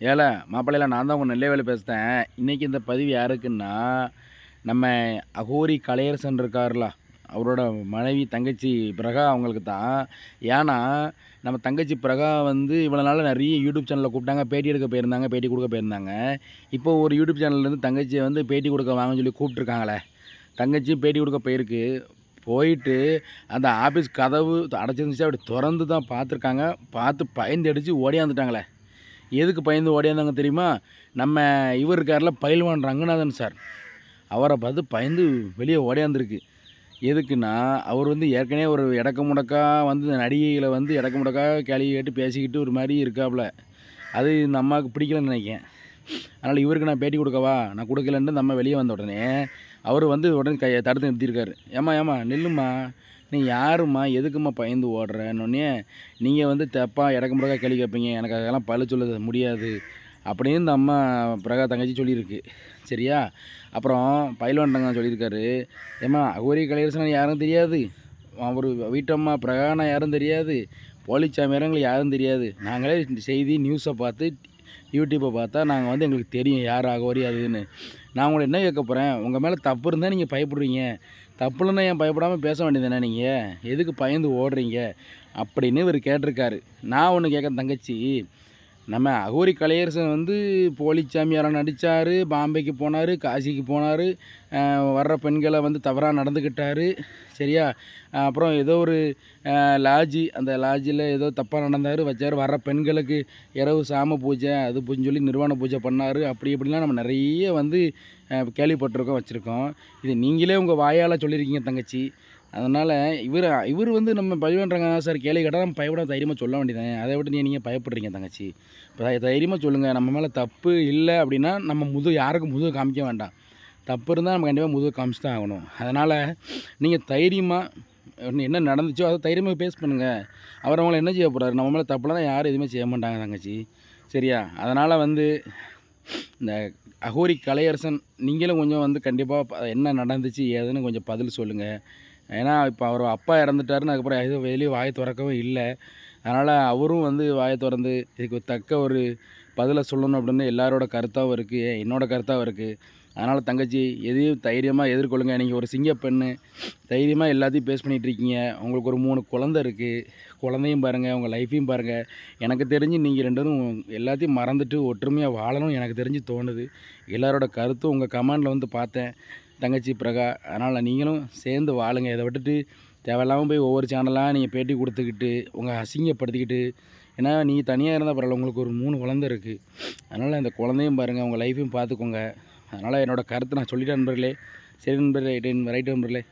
ஏல மாப்பிள்ளையில நான் தான் உங்கள் நெல்லை வேலை பேசுகிறேன் இன்றைக்கி இந்த பதிவு யாருக்குன்னா நம்ம அகோரி கலையரசன் இருக்கார்ல அவரோட மனைவி தங்கச்சி பிரகா அவங்களுக்கு தான். ஏன்னா நம்ம தங்கச்சி பிரகா வந்து இவ்வளோ நாள் நிறைய யூடியூப் சேனலில் கூப்பிட்டாங்க பேட்டி எடுக்க போயிருந்தாங்க பேட்டி கொடுக்க போயிருந்தாங்க. இப்போ ஒரு யூடியூப் சேனல்லேருந்து தங்கச்சியை வந்து பேட்டி கொடுக்க வாங்கன்னு சொல்லி கூப்பிட்ருக்காங்களே தங்கச்சி பேட்டி கொடுக்க போயிருக்கு. போயிட்டு அந்த ஆஃபீஸ் கதவு அடைச்சிருந்துச்சு அப்படி திறந்து தான் பார்த்துருக்காங்க. பார்த்து பயந்து அடித்து ஓடியாந்துட்டாங்களே எதுக்கு பயந்து ஓடியாந்தாங்க தெரியுமா? நம்ம இவர் இருக்கார்ல பயில்வான் ரங்கநாதன் சார். அவரை பார்த்து பயந்து வெளியே ஓடியாந்துருக்கு. எதுக்குன்னா அவர் வந்து ஏற்கனவே ஒரு இடக்க முடக்கா வந்து இந்த நடிகைகளை வந்து இடக்க முடக்கா கேள்வி கேட்டு பேசிக்கிட்டு ஒரு மாதிரி இருக்காப்புல அது இந்த அம்மாவுக்கு பிடிக்கலன்னு நினைக்கிறேன். அதனால் இவருக்கு நான் பேட்டி கொடுக்கவா? நான் கொடுக்கலன்ட்டு நம்ம வெளியே வந்த உடனே அவர் வந்து உடனே கையை தடுத்து நிறுத்தியிருக்காரு. ஏம்மா ஏம்மா நில்லுமா நீ யாரும்மா? எதுக்கும்மா பயந்து ஓடுறேன்னொடனே நீங்கள் வந்து தப்பாக இடக்க முடக்கா கேள்வி கேட்பீங்க. எனக்கு அதெல்லாம் பழு சொல்ல முடியாது. அப்படின்னு இந்த அம்மா பிரகா தங்கச்சி சொல்லியிருக்கு. சரியா? அப்புறம் பயில்வான் சொல்லியிருக்காரு. ஏம்மா அகோரி கலையரசன் யாரும் தெரியாது. அவர் வீட்டம்மா பிரகானா யாரும் தெரியாது. போலிச்சாமியாரங்களை யாரும் தெரியாது. நாங்களே செய்தி நியூஸை பார்த்து யூடியூப்பை பார்த்தா நாங்கள் வந்து எங்களுக்கு தெரியும் யார் அகோரி அதுன்னு நான் உங்களை என்ன கேட்க போகிறேன் உங்கள் மேலே தப்பு இருந்தால் நீங்கள் பயப்படுறீங்க. தப்பு ஏன் பயப்படாமல் பேச வேண்டியதானே நீங்கள் எதுக்கு பயந்து ஓடுறீங்க? அப்படின்னு இவர் கேட்டிருக்காரு. நான் ஒன்று கேட்க தங்கச்சி. நம்ம அகோரி கலையரசன் வந்து போலிச்சாமியாராக நடித்தார் பாம்பேக்கு போனார் காசிக்கு போனார் வர்ற பெண்களை வந்து தவறாக நடந்துக்கிட்டார் சரியா? அப்புறம் ஏதோ ஒரு லாட்ஜி அந்த லாட்ஜில் ஏதோ தப்பாக நடந்தார் வச்சார். வர்ற பெண்களுக்கு இரவு சாம பூஜை அது பூஜைன்னு சொல்லி நிர்வாண பூஜை பண்ணார். அப்படி இப்படிலாம் நம்ம நிறைய வந்து கேள்விப்பட்டிருக்கோம் வச்சுருக்கோம். இது நீங்களே உங்கள் வாயால் சொல்லியிருக்கீங்க தங்கச்சி. அதனால் இவர் இவர் வந்து நம்ம பழிவன்றாங்க சார் கேள்வி கேட்டால் நம்ம பயப்பட தைரியமாக சொல்ல வேண்டியதானே அதை விட்டு நீ நீங்கள் பயப்படுறீங்க தங்கச்சி. இப்போ தைரியமாக சொல்லுங்கள் நம்ம மேலே தப்பு இல்லை அப்படின்னா நம்ம முது யாருக்கும் முதுகு காமிக்க வேண்டாம். தப்பு இருந்தால் நம்ம கண்டிப்பாக முதுகு காமிச்சு தான் ஆகணும். அதனால் நீங்கள் தைரியமாக என்ன நடந்துச்சோ அதை தைரியமாக பேஸ் பண்ணுங்கள் அவர் அவங்கள என்ன செய்ய போகிறாரு நம்ம மேலே தப்புலாம் யாரும் எதுவுமே செய்ய மாட்டாங்க தங்கச்சி. சரியா? அதனால் வந்து இந்த அகோரி கலையரசன் நீங்களும் கொஞ்சம் வந்து கண்டிப்பாக என்ன நடந்துச்சு ஏதுன்னு கொஞ்சம் பதில் சொல்லுங்கள் ஏன்னா இப்போ அவர் அப்பா இறந்துட்டாருன்னு அதுக்கப்புறம் எதுவும் வெளியே வாய் திறக்கவும் இல்லை. அதனால் அவரும் வந்து வாயை திறந்து இதுக்கு தக்க ஒரு பதிலை சொல்லணும் அப்படின்னு எல்லாரோட கருத்தாகவும் இருக்குது என்னோட கருத்தாகவும் இருக்குது அதனால் தங்கச்சி எதையும் தைரியமாக எதிர்கொள்ளுங்க. நீங்கள் ஒரு சிங்க பெண்ணு தைரியமாக எல்லாத்தையும் பேஸ் பண்ணிகிட்டு இருக்கீங்க. உங்களுக்கு ஒரு மூணு குழந்த இருக்குது குழந்தையும் பாருங்கள் உங்கள் லைஃப்பையும் பாருங்கள் எனக்கு தெரிஞ்சு நீங்கள் ரெண்டும் எல்லாத்தையும் மறந்துட்டு ஒற்றுமையாக வாழணும் எனக்கு தெரிஞ்சு தோணுது. எல்லாரோட கருத்தும் உங்கள் கமெண்டில் வந்து பார்த்தேன். தங்கச்சி பிரகா அதனால் நீங்களும் சேர்ந்து வாழுங்க. இதை விட்டுட்டு தேவையில்லாமல் போய் ஒவ்வொரு சேனலாக நீங்கள் பேட்டி கொடுத்துக்கிட்டு உங்கள் அசிங்கப்படுத்திக்கிட்டு ஏன்னா நீ தனியாக இருந்தால் பரவாயில்ல உங்களுக்கு ஒரு மூணு குழந்த இருக்குது அதனால் அந்த குழந்தையும் பாருங்கள் உங்கள் லைஃப்பையும் பார்த்துக்கோங்க. அதனால் என்னோடய கருத்தை நான் சொல்லிட்டேன் நண்பர்களே. சரி நண்பர்களே ரைட்டு நண்பர்களே.